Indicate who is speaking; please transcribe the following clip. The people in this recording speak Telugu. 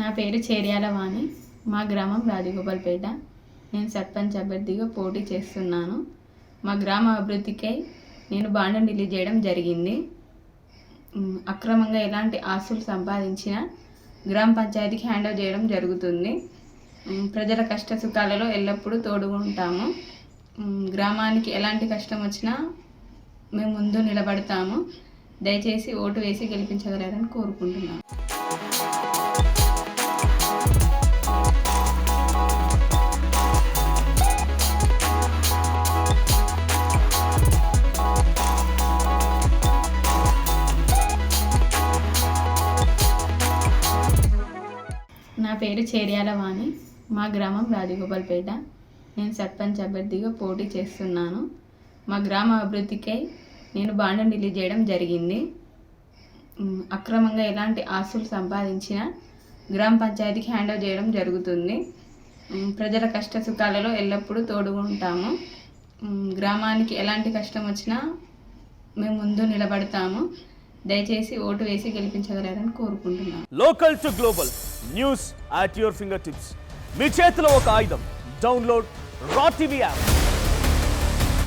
Speaker 1: నా పేరు చేర్యాల వాణి మా గ్రామం రాజగోపాల్పేట. నేను సర్పంచ్ అభ్యర్థిగా పోటీ చేస్తున్నాను. మా గ్రామ అభివృద్ధికై నేను బాండం రిలీజ్ చేయడం జరిగింది. అక్రమంగా ఎలాంటి ఆస్తులు సంపాదించినా గ్రామ పంచాయతీకి హ్యాండ్ ఓవర్ చేయడం జరుగుతుంది. ప్రజల కష్ట సుఖాలలో ఎల్లప్పుడూ తోడుగుంటాము. గ్రామానికి ఎలాంటి కష్టం వచ్చినా మేము ముందు నిలబడతాము. దయచేసి ఓటు వేసి గెలిపించగలరని కోరుకుంటున్నాను నా పేరు చేర్యాల వాణి మా గ్రామం రాజగోపాల్పేట. నేను సర్పంచ్ అభ్యర్థిగా పోటీ చేస్తున్నాను. మా గ్రామ అభివృద్ధికై నేను బాండం రిలీజ్ చేయడం జరిగింది. అక్రమంగా ఎలాంటి ఆస్తులు సంపాదించినా గ్రామ పంచాయతీకి హ్యాండ్ ఓవర్ చేయడం జరుగుతుంది. ప్రజల కష్ట సుఖాలలో ఎల్లప్పుడూ తోడుగా ఉంటాము. గ్రామానికి ఎలాంటి కష్టం వచ్చినా మేము ముందు నిలబడతాము. దయచేసి ఓటు వేసి గెలిపించగలరని కోరుకుంటున్నాను.
Speaker 2: Local to global news at your finger tips మీ చేతిలో ఒక ఆయుధం. Download R TV app